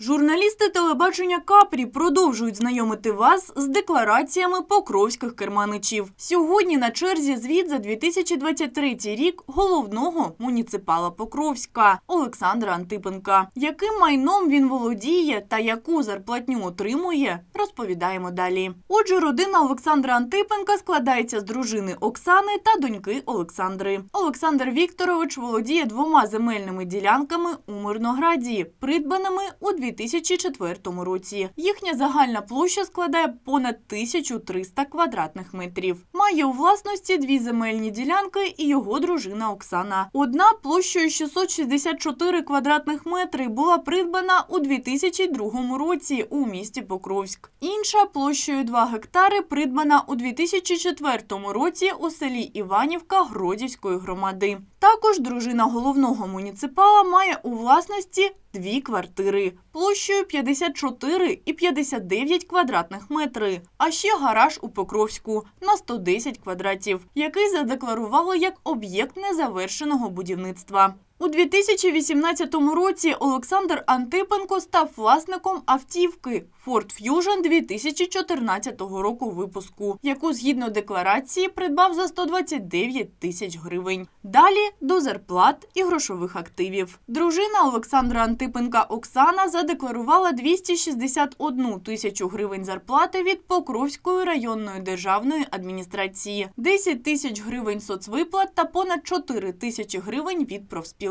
Журналісти телебачення Капрі продовжують знайомити вас з деклараціями покровських керманичів. Сьогодні на черзі звіт за 2023 рік головного муніципала Покровська Олександра Антипенка. Яким майном він володіє та яку зарплатню отримує, розповідаємо далі. Отже, родина Олександра Антипенка складається з дружини Оксани та доньки Олександри. Олександр Вікторович володіє двома земельними ділянками у Мирнограді, придбаними у 2004 році. Їхня загальна площа складає понад 1300 квадратних метрів. Має у власності дві земельні ділянки і його дружина Оксана. Одна площею 664 квадратних метри була придбана у 2002 році у місті Покровськ. Інша площею 2 гектари придбана у 2004 році у селі Іванівка Гродівської громади. Також дружина головного муніципала має у власності дві квартири площею 54 і 59 квадратних метри, а ще гараж у Покровську на 110 квадратів, який задекларували як об'єкт незавершеного будівництва. У 2018 році Олександр Антипенко став власником автівки Ford Fusion 2014 року випуску, яку згідно декларації придбав за 129 тисяч гривень. Далі до зарплат і грошових активів. Дружина Олександра Антипенка Оксана задекларувала 261 тисячу гривень зарплати від Покровської районної державної адміністрації, 10 тисяч гривень соцвиплат та понад 4 тисячі гривень від профспілки.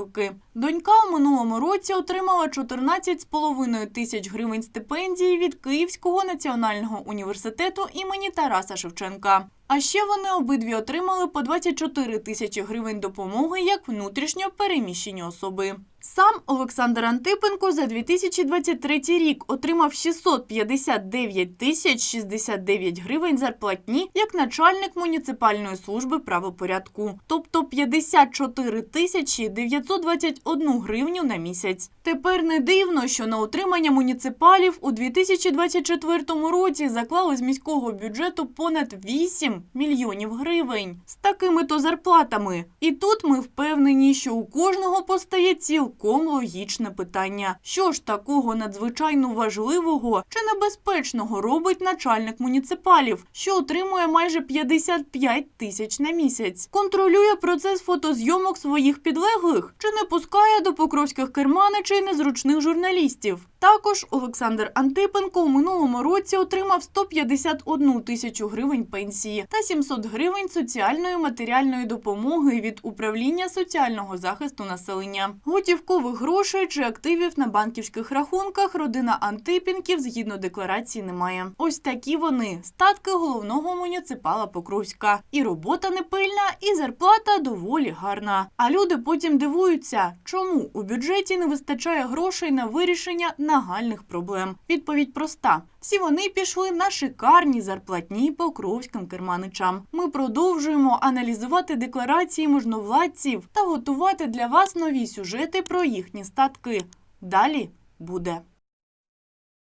Донька у минулому році отримала 14,5 тисяч гривень стипендії від Київського національного університету імені Тараса Шевченка. А ще вони обидві отримали по 24 тисячі гривень допомоги як внутрішньо переміщені особи. Сам Олександр Антипенко за 2023 рік отримав 659 тисяч 69 гривень зарплатні як начальник муніципальної служби правопорядку, тобто 54 тисячі 921 гривню на місяць. Тепер не дивно, що на утримання муніципалів у 2024 році заклали з міського бюджету понад 8 мільйонів гривень з такими то зарплатами. І тут ми впевнені, що у кожного постає цілком логічне питання: що ж такого надзвичайно важливого чи небезпечного робить начальник муніципалів, що отримує майже 55 тисяч на місяць, контролює процес фотозйомок своїх підлеглих чи не пускає до покровських керманичей незручних журналістів. Також Олександр Антипенко у минулому році отримав 151 тисячу гривень пенсії та 700 гривень соціальної матеріальної допомоги від управління соціального захисту населення. Готівкових грошей чи активів на банківських рахунках родина Антипінків згідно декларації немає. Ось такі вони статки головного муніципала Покровська. І робота не пильна, і зарплата доволі гарна. А люди потім дивуються, чому у бюджеті не вистачає грошей на вирішення нагальних проблем. Відповідь проста: всі вони пішли на шикарні зарплатні покровським керманичам. Ми продовжуємо аналізувати декларації можновладців та готувати для вас нові сюжети про їхні статки. Далі буде.